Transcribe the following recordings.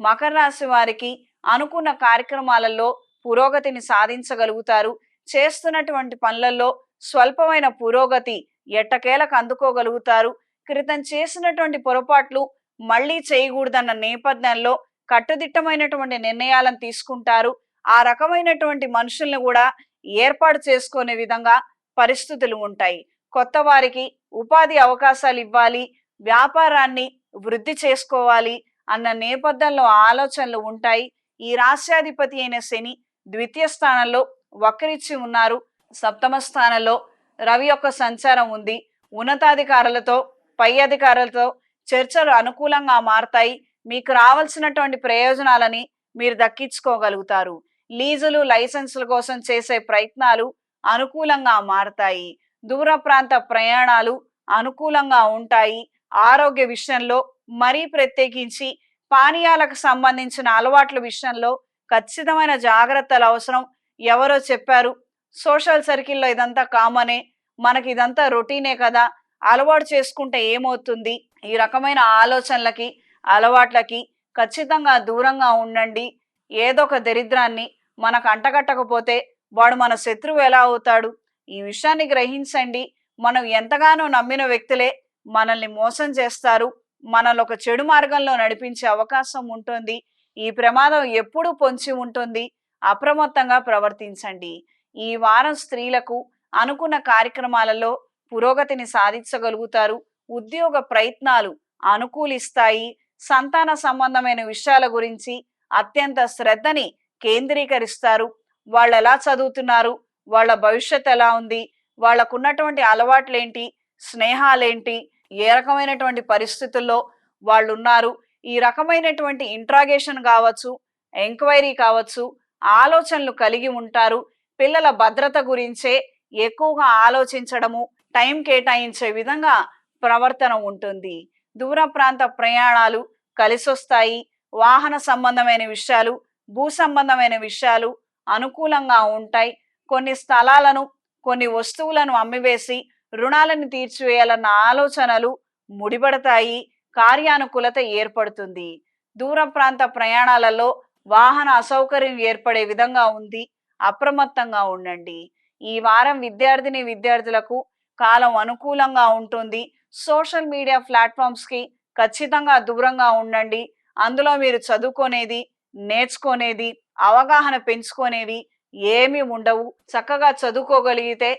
మకర రాశి వారికి అనుకున్న కార్యక్రమాలలో పురోగతిని సాధించగలుగుతారు. చేస్తున్నటువంటి పనులలో స్వల్పమైన పురోగతి ఎట్టకేలకు అందుకోగలుగుతారు. క్రితం చేసినటువంటి పొరపాట్లు మళ్ళీ చేయకూడదన్న నేపథ్యంలో కట్టుదిట్టమైనటువంటి నిర్ణయాలను తీసుకుంటారు. ఆ రకమైనటువంటి మనుషుల్ని కూడా ఏర్పాటు చేసుకునే విధంగా పరిస్థితులు ఉంటాయి. కొత్త వారికి ఉపాధి అవకాశాలు ఇవ్వాలి. వ్యాపారాన్ని వృద్ధి చేసుకోవాలి. అన్న నేపథ్యంలో ఆలోచనలు ఉంటాయి. ఈ రాశ్యాధిపతి అయిన శని ద్వితీయ స్థానంలో వక్రిచ్చి ఉన్నారు. సప్తమ స్థానంలో రవి యొక్క సంచారం ఉంది. ఉన్నతాధికారులతో పై అధికారులతో చర్చలు అనుకూలంగా మారతాయి. మీకు రావాల్సినటువంటి ప్రయోజనాలని మీరు దక్కించుకోగలుగుతారు. లీజులు లైసెన్సుల కోసం చేసే ప్రయత్నాలు అనుకూలంగా మారతాయి. దూర ప్రాంత ప్రయాణాలు అనుకూలంగా ఉంటాయి. ఆరోగ్య విషయంలో మరీ ప్రత్యేకించి పానీయాలకు సంబంధించిన అలవాట్ల విషయంలో ఖచ్చితమైన జాగ్రత్తలు అవసరం. ఎవరో చెప్పారు సోషల్ సర్కిల్లో ఇదంతా కామనే మనకి ఇదంతా రొటీనే కదా అలవాటు చేసుకుంటే ఏమవుతుంది? ఈ రకమైన ఆలోచనలకి అలవాట్లకి ఖచ్చితంగా దూరంగా ఉండండి. ఏదో ఒక దరిద్రాన్ని మనకు అంటగట్టకపోతే వాడు మన శత్రువు ఎలా అవుతాడు? ఈ విషయాన్ని గ్రహించండి. మనం ఎంతగానో నమ్మిన వ్యక్తులే మనల్ని మోసం చేస్తారు. మనల్ని ఒక చెడు మార్గంలో నడిపించే అవకాశం ఉంటుంది. ఈ ప్రమాదం ఎప్పుడూ పొంచి ఉంటుంది. అప్రమత్తంగా ప్రవర్తించండి. ఈ వారం స్త్రీలకు అనుకున్న కార్యక్రమాలలో పురోగతిని సాధించగలుగుతారు. ఉద్యోగ ప్రయత్నాలు అనుకూలిస్తాయి. సంతాన సంబంధమైన విషయాల గురించి అత్యంత శ్రద్ధని కేంద్రీకరిస్తారు. వాళ్ళు ఎలా చదువుతున్నారు? వాళ్ళ భవిష్యత్ ఎలా ఉంది? వాళ్ళకున్నటువంటి అలవాట్లేంటి? స్నేహాలేంటి? ఏ రకమైనటువంటి పరిస్థితుల్లో వాళ్ళు ఉన్నారు ఈ రకమైనటువంటి ఇంట్రాగేషన్ కావచ్చు ఎంక్వైరీ కావచ్చు ఆలోచనలు కలిగి ఉంటారు. పిల్లల భద్రత గురించే ఎక్కువగా ఆలోచించడము టైం కేటాయించే విధంగా ప్రవర్తన ఉంటుంది. దూర ప్రాంత ప్రయాణాలు కలిసొస్తాయి. వాహన సంబంధమైన విషయాలు భూ సంబంధమైన విషయాలు అనుకూలంగా ఉంటాయి. కొన్ని స్థలాలను కొన్ని వస్తువులను అమ్మివేసి రుణాలను తీర్చివేయాలన్న ఆలోచనలు ముడిపడతాయి. కార్యానుకూలత ఏర్పడుతుంది. దూర ప్రాంత ప్రయాణాలలో వాహన అసౌకర్యం ఏర్పడే విధంగా ఉంది. అప్రమత్తంగా ఉండండి. ఈ వారం విద్యార్థిని విద్యార్థులకు కాలం అనుకూలంగా ఉంటుంది. సోషల్ మీడియా ప్లాట్ఫామ్స్కి ఖచ్చితంగా దూరంగా ఉండండి. అందులో మీరు చదువుకునేది నేర్చుకునేది అవగాహన పెంచుకునేవి ఏమీ ఉండవు. చక్కగా చదువుకోగలిగితే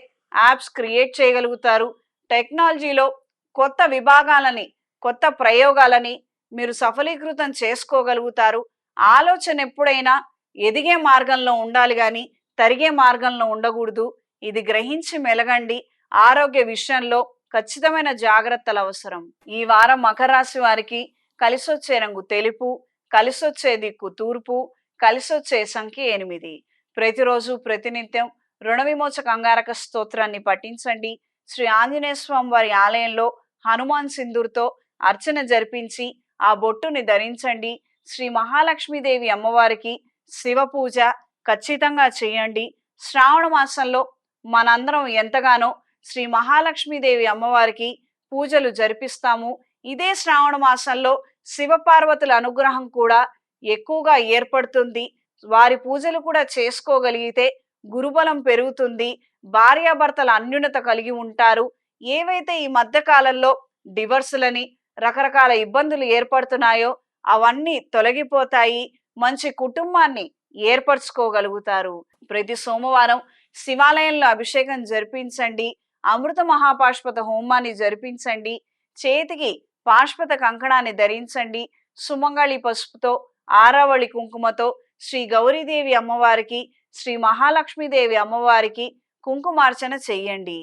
యాప్స్ క్రియేట్ చేయగలుగుతారు. టెక్నాలజీలో కొత్త విభాగాలని కొత్త ప్రయోగాలని మీరు సఫలీకృతం చేసుకోగలుగుతారు. ఆలోచన ఎప్పుడైనా ఎదిగే మార్గంలో ఉండాలి కానీ తరిగే మార్గంలో ఉండకూడదు. ఇది గ్రహించి మెలగండి. ఆరోగ్య విషయంలో ఖచ్చితమైన జాగ్రత్తలు అవసరం. ఈ వారం మకర రాశి వారికి కలిసొచ్చే రంగు తెలుపు కలిసొచ్చే దిక్కు తూర్పు కలిసొచ్చే సంఖ్య ఎనిమిది. ప్రతిరోజు ప్రతినిత్యం రుణ విమోచక అంగారక స్తోత్రాన్ని పఠించండి. శ్రీ ఆంజనేయ స్వామి వారి ఆలయంలో హనుమాన్ సింధూర్తో అర్చన జరిపించి ఆ బొట్టుని ధరించండి. శ్రీ మహాలక్ష్మీదేవి అమ్మవారికి శివ పూజ ఖచ్చితంగా చేయండి. శ్రావణ మాసంలో మనందరం ఎంతగానో శ్రీ మహాలక్ష్మీదేవి అమ్మవారికి పూజలు జరిపిస్తాము. ఇదే శ్రావణ మాసంలో శివపార్వతుల అనుగ్రహం కూడా ఎక్కువగా ఏర్పడుతుంది. వారి పూజలు కూడా చేసుకోగలిగితే గురుబలం పెరుగుతుంది భార్యాభర్తల అన్యునత కలిగి ఉంటారు. ఏవైతే ఈ మధ్య కాలంలో డివర్సులని రకరకాల ఇబ్బందులు ఏర్పడుతున్నాయో అవన్నీ తొలగిపోతాయి. మంచి కుటుంబాన్ని ఏర్పరచుకోగలుగుతారు. ప్రతి సోమవారం శివాలయంలో అభిషేకం జరిపించండి అమృత మహాపాష్పత హోమాన్ని జరిపించండి చేతికి పాష్పత కంకణాన్ని ధరించండి. సుమంగళి పసుపుతో ఆరావళి కుంకుమతో శ్రీ గౌరీదేవి అమ్మవారికి శ్రీ మహాలక్ష్మీదేవి అమ్మవారికి కుంకుమార్చన చెయ్యండి